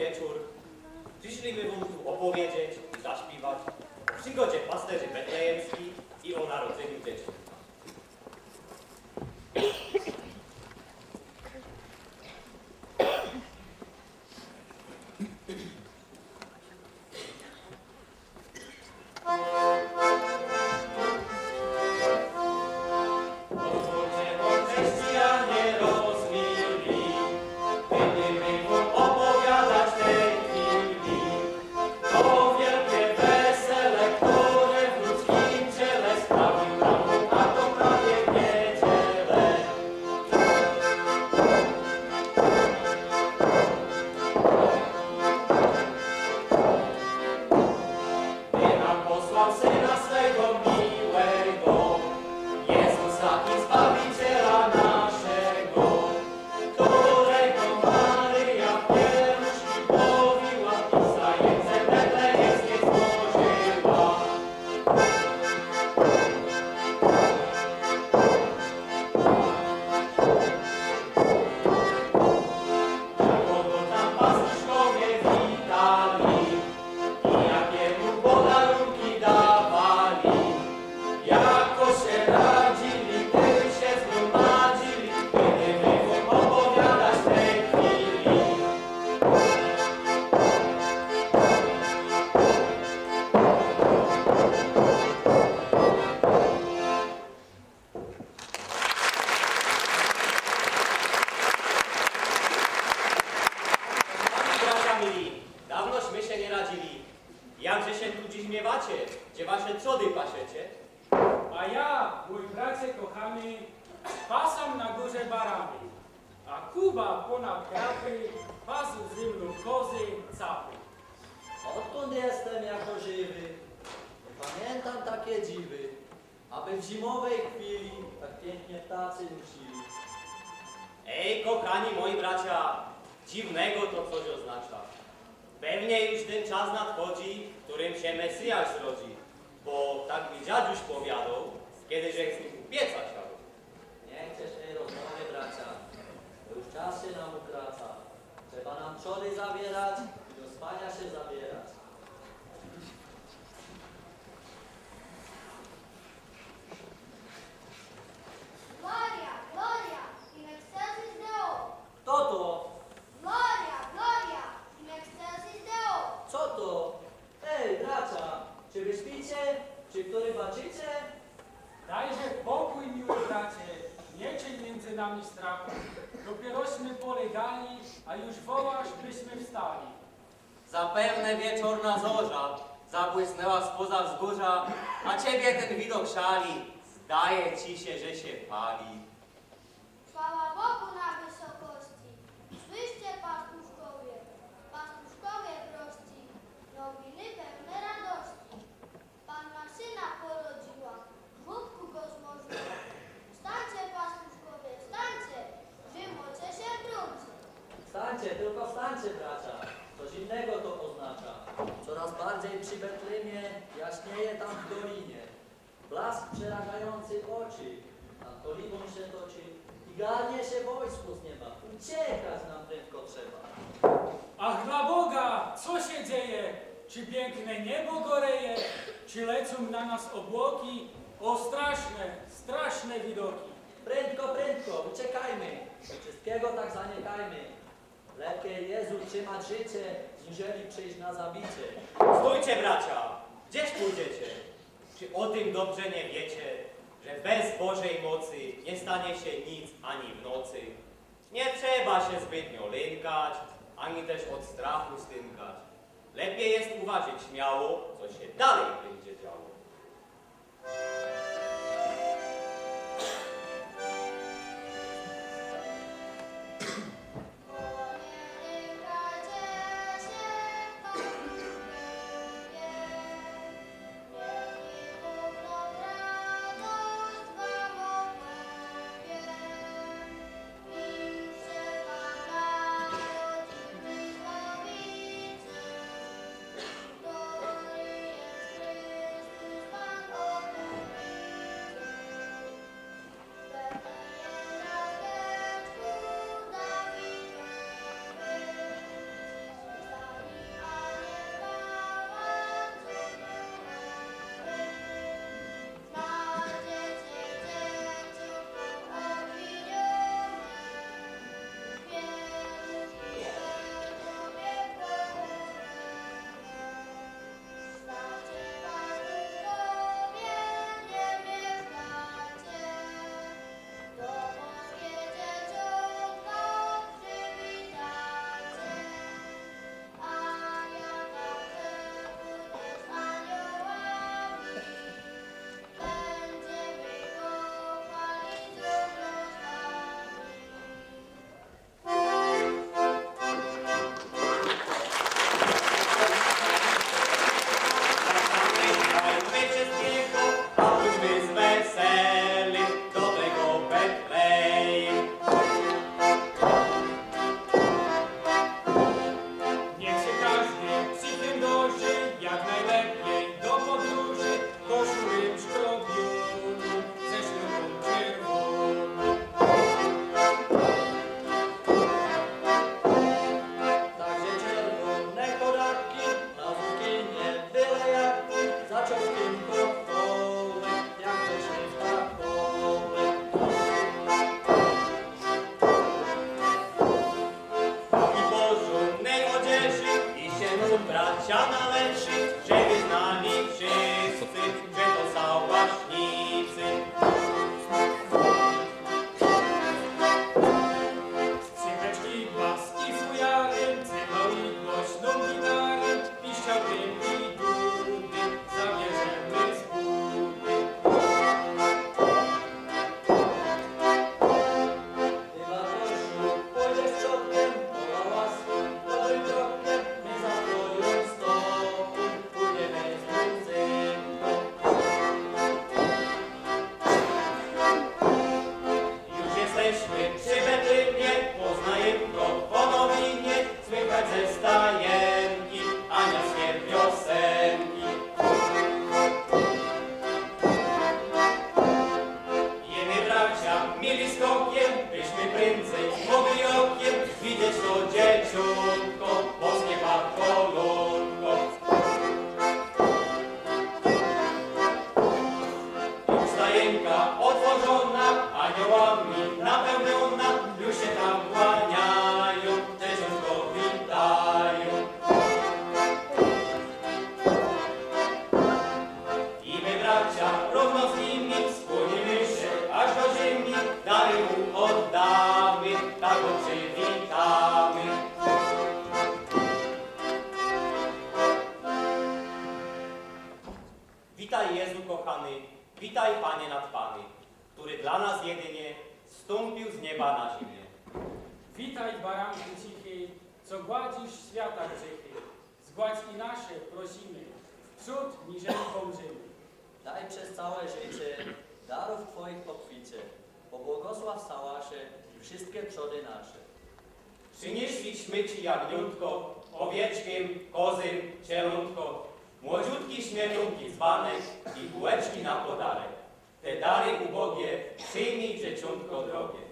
wieczór. Przyszliśmy wam tu opowiedzieć i zaśpiewać o przygodzie pasterzy betlejemskich i o narodzeniu dzieci. さ A ja, mój bracie kochany, pasam na górze barany, a Kuba ponad krapy, pasu ze mną kozy, capy. Odkąd jestem jako żywy, nie pamiętam takie dziwy, aby w zimowej chwili tak pięknie ptacy rusili. Ej, kochani moi bracia, dziwnego to coś oznacza. Pewnie już ten czas nadchodzi, w którym się Mesjasz rodzi, bo tak mi dziaduś powiadał, kiedy że z nim pieca siadł. Nie chcesz tej rozmowy, bracia, już czas się nam ukraca. Trzeba nam trzody zabierać i do spania się zabierać. Śpicie? Czy który baczycie? Dajże pokój, miły bracie, nie czyń między nami strachu. Dopierośmy polegali, a już wołasz, byśmy wstali. Zapewne wieczorna zorza zabłysnęła spoza wzgórza, a ciebie ten widok szali. Zdaje ci się, że się pali. Chwała Wstańcie, tylko wstańcie, bracia. Coś innego to oznacza. Coraz bardziej przy Betlemie jaśnieje tam w dolinie. Blask przerażający oczy, nad oliwą się toczy i garnie się wojsko z nieba. Uciekać nam prędko trzeba. Ach dla Boga, co się dzieje? Czy piękne niebo goreje? Czy lecą na nas obłoki? O straszne, straszne widoki. Prędko, prędko, uciekajmy. Wszystkiego tak zanikajmy. Lepiej Jezu trzymać życie, niżeli przyjść na zabicie. Stójcie bracia, gdzieś pójdziecie? Czy o tym dobrze nie wiecie, że bez Bożej mocy nie stanie się nic ani w nocy? Nie trzeba się zbytnio lękać, ani też od strachu stynkać. Lepiej jest uważać śmiało, co się dalej będzie działo. otworzona, aniołami napełniona, już się tam kłaniają, też już go witają. I my bracia równo z nimi skłonimy się aż do ziemi, dary mu oddamy, tak oczy. Witaj, baranku cichy, co gładzisz świata grzechy. Zgładź i nasze, prosimy, w przód niżeli pomrzymy. Daj przez całe życie darów Twoich obficie, pobłogosław sałasze i wszystkie przody nasze. Przynieśliśmy Ci jagniutko, owieczkiem, kozym, cielutko, młodziutki śmietunki dzbanek i bułeczki na podarek. Te dary ubogie przyjmij dzieciątko drogie.